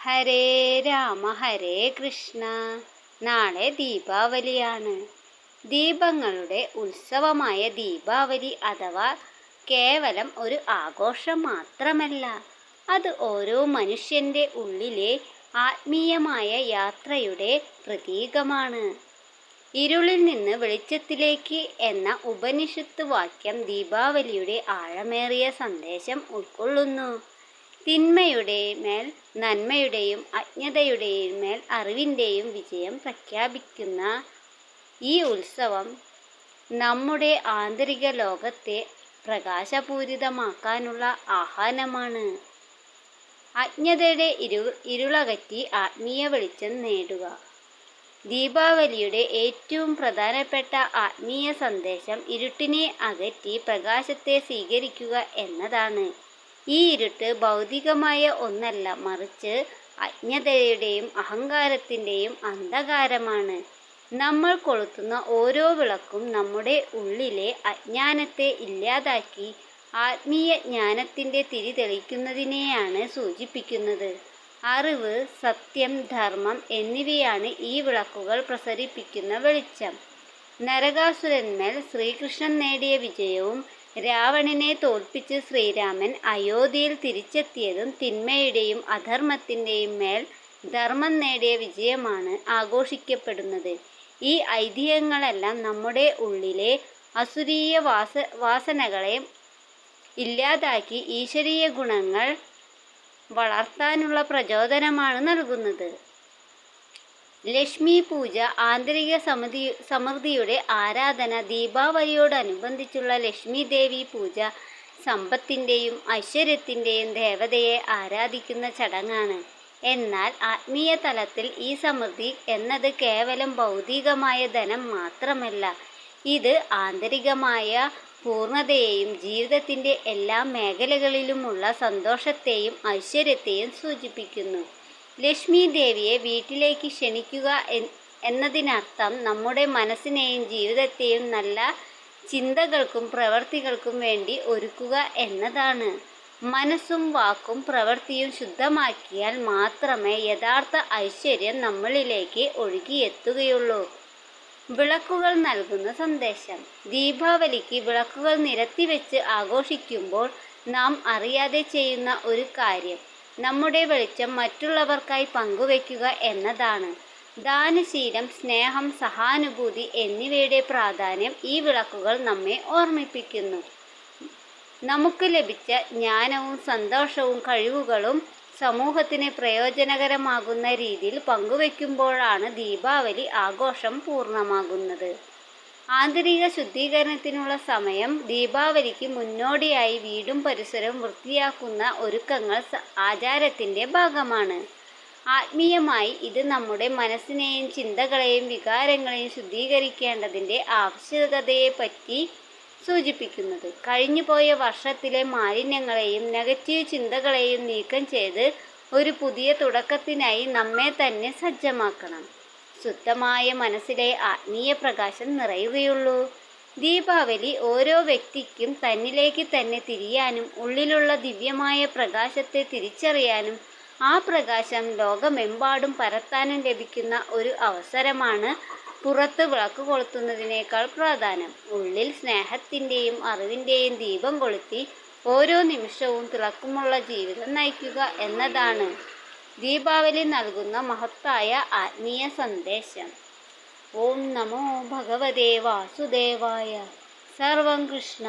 ഹരേ രാമ ഹരേ കൃഷ്ണ. നാളെ ദീപാവലിയാണ്. ദീപങ്ങളുടെ ഉത്സവമായ ദീപാവലി അഥവാ കേവലം ഒരു ആഘോഷം മാത്രമല്ല അത് ഓരോ മനുഷ്യന്റെ ഉള്ളിലെ ആത്മീയമായ യാത്രയുടെ പ്രതീകമാണ്. ഇരുളിൽ നിന്ന് വെളിച്ചത്തിലേക്ക് എന്ന ഉപനിഷത്ത് വാക്യം ദീപാവലിയുടെ ആഴമേറിയ സന്ദേശം ഉൾക്കൊള്ളുന്നു. തിന്മയുടെ മേൽ നന്മയുടെയും അജ്ഞതയുടെയും മേൽ അറിവിന്റെയും വിജയം പ്രഖ്യാപിക്കുന്ന ഈ ഉത്സവം നമ്മുടെ ആന്തരിക ലോകത്തെ പ്രകാശപൂരിതമാക്കാനുള്ള ആഹ്വാനമാണ്. അജ്ഞതയുടെ ഇരു ഇരുളകറ്റി ആത്മീയ വെളിച്ചം നേടുക. ദീപാവലിയുടെ ഏറ്റവും പ്രധാനപ്പെട്ട ആത്മീയ സന്ദേശം ഇരുട്ടിനെ അകറ്റി പ്രകാശത്തെ സ്വീകരിക്കുക എന്നതാണ്. ഈ ഇരുട്ട് ഭൗതികമായ ഒന്നല്ല മറിച്ച് അജ്ഞതയുടെയും അഹങ്കാരത്തിന്റെയും അന്ധകാരമാണ്. നമ്മൾ കൊളുത്തുന്ന ഓരോ വിളക്കും നമ്മുടെ ഉള്ളിലെ അജ്ഞാനത്തെ ഇല്ലാതാക്കി ആത്മീയ ജ്ഞാനത്തിന്റെ തിരി തെളിക്കുന്നതിനെയാണ് സൂചിപ്പിക്കുന്നത്. അറിവ് സത്യം ധർമ്മം എന്നിവയാണ് ഈ വിളക്കുകൾ പ്രസരിപ്പിക്കുന്ന വെളിച്ചം. നരകാസുരന്മേൽ ശ്രീകൃഷ്ണൻ നേടിയ വിജയവും രാവണനെ തോൽപ്പിച്ച് ശ്രീരാമൻ അയോധ്യയിൽ തിരിച്ചെത്തിയതും തിന്മയുടെയും അധർമ്മത്തിന്റെയും മേൽ ധർമ്മം നേടിയ വിജയമാണ് ആഘോഷിക്കപ്പെടുന്നത്. ഈ ഐതിഹ്യങ്ങളെല്ലാം നമ്മുടെ ഉള്ളിലെ അസുരീയ വാസ വാസനകളെ ഇല്ലാതാക്കി ഈശ്വരീയ ഗുണങ്ങൾ വളർത്താനുള്ള പ്രചോദനമാണ് നൽകുന്നത്. ലക്ഷ്മി പൂജ ആന്തരിക സമൃതി സമൃദ്ധിയുടെ ആരാധന ദീപാവലിയോടനുബന്ധിച്ചുള്ള ലക്ഷ്മി ദേവി പൂജ സമ്പത്തിന്റെയും ഐശ്വര്യത്തിന്റെയും ദേവതയെ ആരാധിക്കുന്ന ചടങ്ങാണ്. എന്നാൽ ആത്മീയ തലത്തിൽ ഈ സമൃദ്ധി എന്നത് കേവലം ഭൗതികമായ ധനം മാത്രമല്ല ഇത് ആന്തരികമായ പൂർണതയെയും ജീവിതത്തിന്റെ എല്ലാ മേഖലകളിലുമുള്ള സന്തോഷത്തെയും ഐശ്വര്യത്തെയും സൂചിപ്പിക്കുന്നു. ലക്ഷ്മി ദേവിയെ വീട്ടിലേക്ക് ക്ഷണിക്കുക എന്നതിനർത്ഥം നമ്മുടെ മനസ്സിനെയും ജീവിതത്തെയും നല്ല ചിന്തകൾക്കും പ്രവൃത്തികൾക്കും വേണ്ടി ഒരുക്കുക എന്നതാണ്. മനസ്സും വാക്കും പ്രവൃത്തിയും ശുദ്ധമാക്കിയാൽ മാത്രമേ യഥാർത്ഥ ഐശ്വര്യം നമ്മളിലേക്ക് ഒഴുകിയെത്തുകയുള്ളൂ. വിളക്കുകൾ നൽകുന്ന സന്ദേശം. ദീപാവലിക്ക് വിളക്കുകൾ നിരത്തിവെച്ച് ആഘോഷിക്കുമ്പോൾ നാം അറിയാതെ ചെയ്യുന്ന ഒരു കാര്യം. നമ്മുടെ വെളിച്ചം മറ്റുള്ളവർക്കായി പങ്കുവയ്ക്കുക എന്നതാണ്. ദാനശീലം സ്നേഹം സഹാനുഭൂതി എന്നിവയുടെ പ്രാധാന്യം ഈ വിളക്കുകൾ നമ്മെ ഓർമ്മിപ്പിക്കുന്നു. നമുക്ക് ലഭിച്ച ജ്ഞാനവും സന്തോഷവും കഴിവുകളും സമൂഹത്തിന് പ്രയോജനകരമാകുന്ന രീതിയിൽ പങ്കുവെക്കുമ്പോഴാണ് ദീപാവലി ആഘോഷം പൂർണമാകുന്നത്. ആന്തരിക ശുദ്ധീകരണത്തിനുള്ള സമയം ദീപാവലിക്ക് മുന്നോടിയായി വീടും പരിസരവും വൃത്തിയാക്കുന്ന ഒരുക്കങ്ങൾ ആചാരത്തിന്റെ ഭാഗമാണ്. ആത്മീയമായി ഇത് നമ്മുടെ മനസ്സിനെയും ചിന്തകളെയും വികാരങ്ങളെയും ശുദ്ധീകരിക്കേണ്ടതിന്റെ ആവശ്യകതയെപ്പറ്റി സൂചിപ്പിക്കുന്നത്. കഴിഞ്ഞുപോയ വർഷത്തിലെ മാലിന്യങ്ങളെയും നെഗറ്റീവ് ചിന്തകളെയും നീക്കം ചെയ്ത് ഒരു പുതിയ തുടക്കത്തിനായി നമ്മെ തന്നെ സജ്ജമാക്കണം. ശുദ്ധമായ മനസ്സിലെ ആത്മീയ പ്രകാശം നിറയുകയുള്ളൂ. ദീപാവലി ഓരോ വ്യക്തിക്കും തന്നിലേക്ക് തന്നെ തിരിയാനും ഉള്ളിലുള്ള ദിവ്യമായ പ്രകാശത്തെ തിരിച്ചറിയാനും ആ പ്രകാശം ലോകമെമ്പാടും പരത്താനും ലഭിക്കുന്ന ഒരു അവസരമാണ് പുറത്ത് വിളക്ക് കൊളുത്തുന്നതിനേക്കാൾ പ്രാധാന്യം. ഉള്ളിൽ സ്നേഹത്തിന്റെയും അറിവിന്റെയും ദീപം കൊളുത്തി ഓരോ നിമിഷവും തിളക്കമുള്ള ജീവിതം നയിക്കുക എന്നതാണ്. ദീപാവലി നൽകുന്ന മഹത്തായ ആത്മീയ സന്ദേശം. ഓം നമോ ഭഗവതേ വാസുദേവായ. സർവം കൃഷ്ണ